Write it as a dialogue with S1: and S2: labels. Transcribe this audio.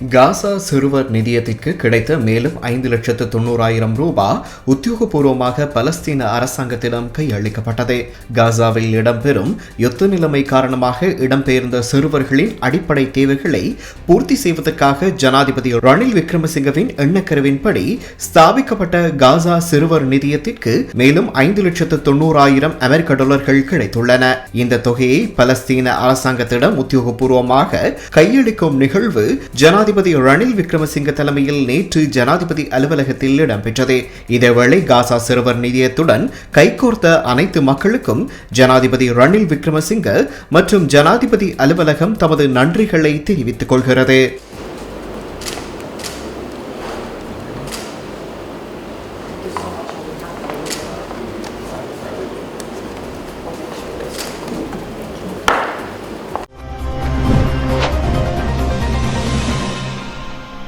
S1: காசா சிறுவர் நிதியத்திற்கு கிடைத்த மேலும் ஐந்து லட்சத்து தொண்ணூறாயிரம் ரூபாய் உத்தியோகபூர்வமாக பலஸ்தீன அரசாங்கத்திடம் கையளிக்கப்பட்டது. காசாவில் இடம்பெறும் யுத்த நிலைமை காரணமாக இடம்பெயர்ந்த சிறுவர்களின் அடிப்படை தேவைகளை பூர்த்தி செய்வதற்காக ஜனாதிபதி ரணில் விக்ரமசிங்கவின் எண்ணக்கருவின்படி ஸ்தாபிக்கப்பட்ட காசா சிறுவர் நிதியத்திற்கு மேலும் ஐந்து லட்சத்து தொண்ணூறாயிரம் அமெரிக்க டாலர்கள் கிடைத்துள்ளன. இந்த தொகையை பலஸ்தீன அரசாங்கத்திடம் உத்தியோகபூர்வமாக கையளிக்கும் நிகழ்வு ஜனாதிபதி ஜனாதிபதி ரணில் விக்ரமசிங்க தலைமையில் நேற்று ஜனாதிபதி அலுவலகத்தில் இடம்பெற்றது. இதேவேளை காசா சிறுவர் நிதியத்துடன் கைகோர்த்த அனைத்து மக்களுக்கும் ஜனாதிபதி ரணில் விக்ரமசிங்க மற்றும் ஜனாதிபதி அலுவலகம் தமது நன்றிகளை தெரிவித்துக் கொள்கிறது.